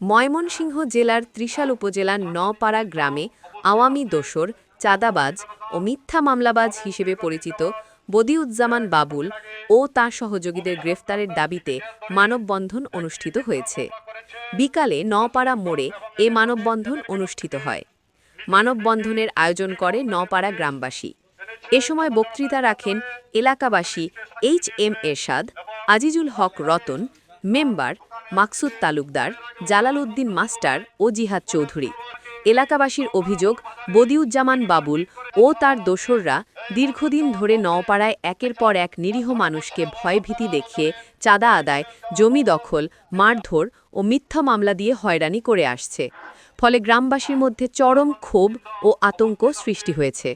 ময়মনসিংহ জেলার ত্রিশাল উপজেলার নপাড়া গ্রামে আওয়ামী দোসর, চাঁদাবাজ ও মিথ্যা মামলাবাজ হিসেবে পরিচিত বদিউজ্জামান বাবুল ও তাঁর সহযোগীদের গ্রেফতারের দাবিতে মানববন্ধন অনুষ্ঠিত হয়েছে। বিকালে নপাড়া মোড়ে এ মানববন্ধন অনুষ্ঠিত হয়। মানববন্ধনের আয়োজন করে নপাড়া গ্রামবাসী। এ সময় বক্তৃতা রাখেন এলাকাবাসী H M Ershad, Azizul Haque Ratan member Maksud Talukdar Jalal Uddin master ও জিহাদ চৌধুরী। এলাকাবাসীর অভিযোগ, বদিউজ্জামান বাবুল ও তার দোসররা দীর্ঘদিন ধরে নওপাড়ায় একের পর এক নিরীহ মানুষকে ভয়ভীতি দেখিয়ে চাঁদা আদায়, জমি দখল, মারধর ও মিথ্যা মামলা দিয়ে হয়রানি করে আসছে। ফলে গ্রামবাসীর মধ্যে চরম ক্ষোভ ও আতঙ্ক সৃষ্টি হয়েছে।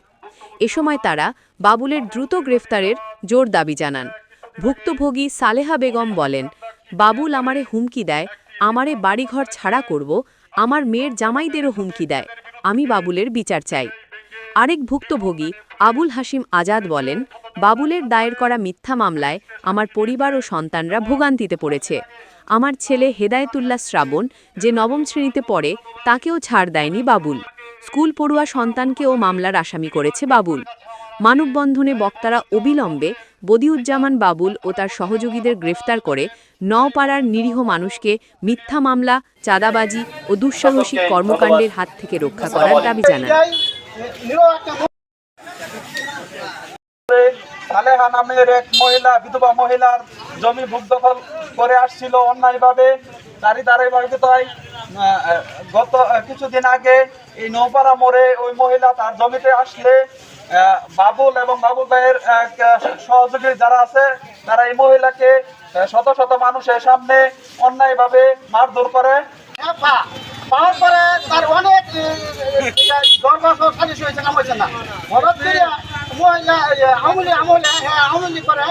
এ সময় তারা বাবুলের দ্রুত গ্রেফতারের জোর দাবি জানান। ভুক্তভোগী সালেহা বেগম বলেন বাবুল আমারে হুমকি দেয়, আমারে বাড়িঘর ছাড়া করব, আমার মেয়ের জামাইদেরও হুমকি দেয়, আমি বাবুলের বিচার চাই। আরেক ভুক্তভোগী, আবুল হাসিম আজাদ বলেন, বাবুলের দায়ের করা মিথ্যা মামলায় আমার পরিবার ও সন্তানরা ভোগান্তিতে পড়েছে। আমার ছেলে হেদায়েতুল্লাহ শ্রাবণ, যে নবম শ্রেণীতে পড়ে, তাকেও ছাড় দেয়নি বাবুল। স্কুল পড়ুয়া সন্তানকেও মামলার আসামি করেছে বাবুল। মানববন্ধনে বক্তারা অবিলম্বে বদিউজ্জামান বাবুল ও তার সহযোগীদের গ্রেফতার করে নওপাড়ার নিরীহ মানুষকে মিথ্যা মামলা চাঁদাবাজি ও দুঃসাহসিক কর্মকাণ্ডের হাত থেকে রক্ষা করার দাবি জানান। নামের এক মহিলা বিধবা মহিলার জমি ভূখ দখল করে আসছিল অন্যায়ভাবে তারই আহ, গত কিছুদিন আগে এই নৌপাড়া মোড়ে ওই মহিলা তার জমিতে আসলে বাবুল এবং বাবুল ভাইয়ের সহযোগী যারা আছে তারা এই মহিলাকে শত শত মানুষের সামনে অন্যায়ভাবে মারধর করে। তার অনেক হয়েছে না। হঠাৎ করে মহিলা আমুলি আমলে হ্যাঁ আমুলি করে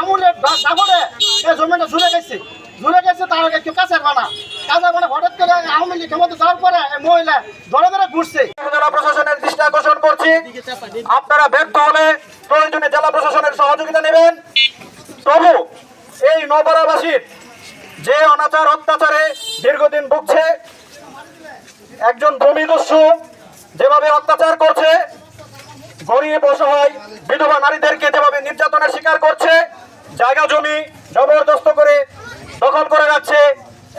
আমুলের দাবরে সে জমিটা ঝুলে গেছে। ঝুলে গেছে, তার আগে কেউ কাছে বানা কাছে বানা হঠাৎ করে আমুলি ক্ষমতা যাওয়ার পরে মহিলা ধরে ধরে ঘুরছে। জেলা প্রশাসনের দৃষ্টি আকর্ষণ করছি। আপনারা ব্যর্থ হলে প্রয়োজনে জেলা প্রশাসনের সহযোগিতা নেবেন। তবু এই নবরাবাসীর যে অনাচার, অত্যাচারে দীর্ঘদিন ভুগছে, একজন ভূমিদস্যু যেভাবে অত্যাচার করছে গরিব হয়। বিধবা নারীদেরকে যেভাবে নির্যাতনের শিকার করছে, জায়গা জমি জবরদস্ত করে দখল করে রাখছে,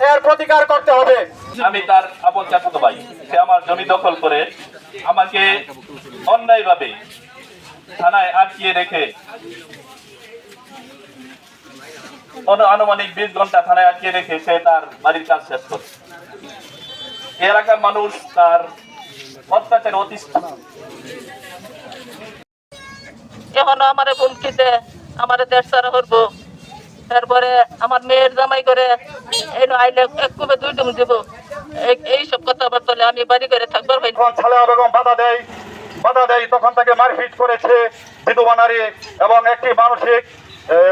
এর প্রতিকার করতে হবে। আমি তার আপন চাচাতো ভাই, সে আমার জমি দখল করে আমাকে অন্যায়ভাবে থানায় আটকিয়ে রেখে আনুমানিক বিশ ঘণ্টা থানায় আটকিয়ে রেখে সে তার বাড়ির কাজ শেষ করে। এলাকার মানুষ তার অত্যাচার অতিষ্ঠ। এখনও আমার হুমকিতে আমার দেশ ছাড়া করব। তারপরে আমার মেয়ের জামাই করে, এই আইলে এক কুবে দুই ডুম দিব। এই- এইসব কথাবার্তা আমি বাড়ি করে থাকবার বেগম বাধা দেয় বাধা দেয়, তখন তাকে মারপিট করেছে বিধবা নারী এবং একটি মানসিক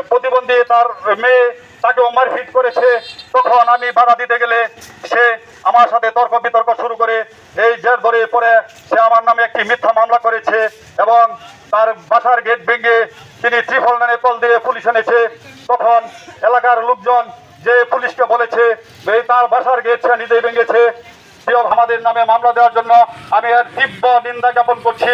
প্রতিবন্ধী তার মেয়ে তাকেও মারপিট করেছে। তখন আমি বাধা দিতে গেলে সে আমার সাথে তর্ক বিতর্ক শুরু করে, এই জের ধরে পরে সে আমার নামে একটি মিথ্যা মামলা করেছে এবং তার বাসার গেট ভেঙে তিনি ত্রিফল নানে কল দিয়ে পুলিশ এনেছে। তখন এলাকার লোকজন যে পুলিশকে বলেছে এই তার বাসার গেট সে নিজেই ভেঙেছে। আমাদের নামে মামলা দেওয়ার জন্য আমি তীব্র নিন্দা জ্ঞাপন করছি।